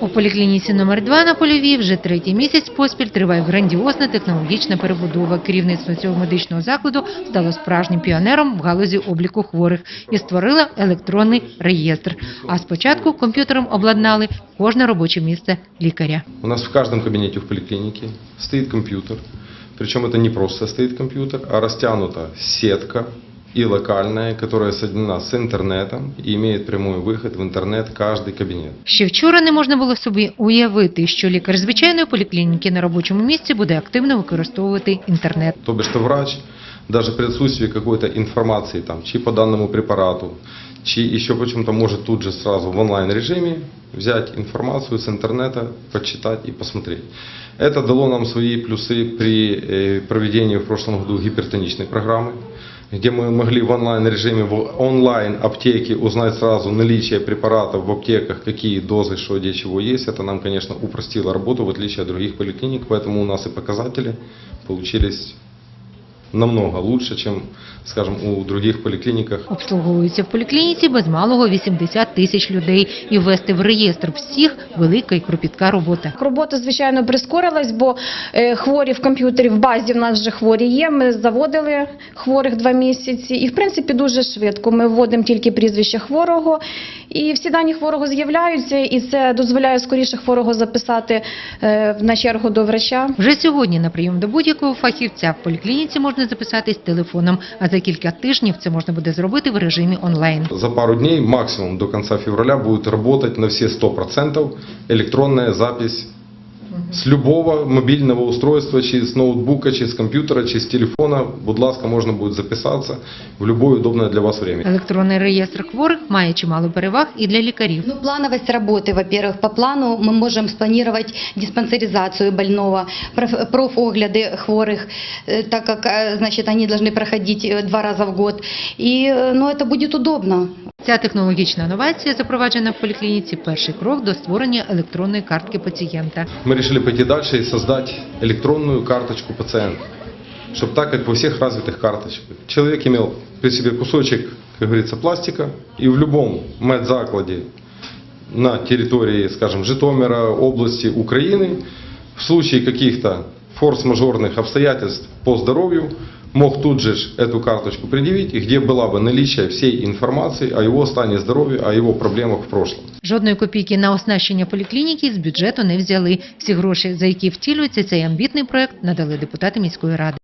У поліклініці номер 2 на Польовій вже третій місяць поспіль триває грандіозна технологічна перебудова. Керівництво цього медичного закладу стало справжнім піонером в галузі обліку хворих і створило електронний реєстр. А спочатку комп'ютером обладнали кожне робоче місце лікаря. У нас в каждом кабинете в поликлинике стоит компьютер. Причем это не просто стоит компьютер, а растянута сетка и локальная, которая соединена с интернетом и имеет прямой выход в интернет каждый кабинет. Ще вчора не можна було собі уявити, що лікар звичайної поліклініки на робочому місці буде активно використовувати інтернет. То бишь, что врач даже при отсутствии какой-то информации, там, чи по данному препарату, чи еще почему-то может тут же сразу в онлайн режиме взять информацию с интернета, почитать и посмотреть. Это дало нам свои плюсы при э, проведении в прошлом году гипертоничной программы, где мы могли в онлайн режиме, в онлайн аптеке узнать сразу наличие препаратов в аптеках, какие дозы, что где чего есть. Это нам, конечно, упростило работу в отличие от других поликлиник, поэтому у нас и показатели получились намного лучше, чем, скажем, у других поликлиниках. Обслуговується в поліклініці без малого 80 тисяч людей. І ввести в реєстр всіх – велика і кропітка робота. Робота, звичайно, прискорилась, бо е, хворі в комп'ютері в базі в нас вже хворі є. Ми заводили хворих два місяці, і в принципі дуже швидко. Ми вводимо тільки прізвище хворого, і всі дані хворого з'являються, і це дозволяє скоріше хворого записати е, на чергу до врача. Вже сьогодні на прийом до будь-якого фахівця в поліклініці можна записатись телефоном, а за кілька тижнів це можна буде зробити в режимі онлайн. За пару днів, максимум до кінця февраля, буде працювати на всі 100% електронна запись с любого мобильного устройства, чи с ноутбука, чи с компьютера, чи с телефона. Будь ласка, можно будет записаться в любое удобное для вас время. Електронний реєстр хворих має чимало переваг і для лікарів. Ну, плановость работы, во-первых, по плану мы можем спланировать диспансеризацию больного, проф- профогляды хворых, э, так как, э, значит, они должны проходить э, два раза в год. И, э, ну, это будет удобно. Ця технологічна новація, запроваджена в поліклініці, перший крок до створення електронної картки пацієнта. Мы решили пойти дальше и создать электронную карточку пациента. Чтобы так, как во всех развитых карточках. Человек имел при себе кусочек, как говорится, пластика, и в любом медзакладе на территории, скажем, Житомира, области Украины, в случае каких-то форс-мажорных обстоятельств по здоровью, мог тут же ж эту карточку предъявить, и где была бы наличие всей информации о его стане здоровья, о его проблемах в прошлом. Жодної копійки на оснащення поліклініки з бюджету не взяли. Всі гроші, за які втілюється цей амбітний проект, надали депутати міської ради.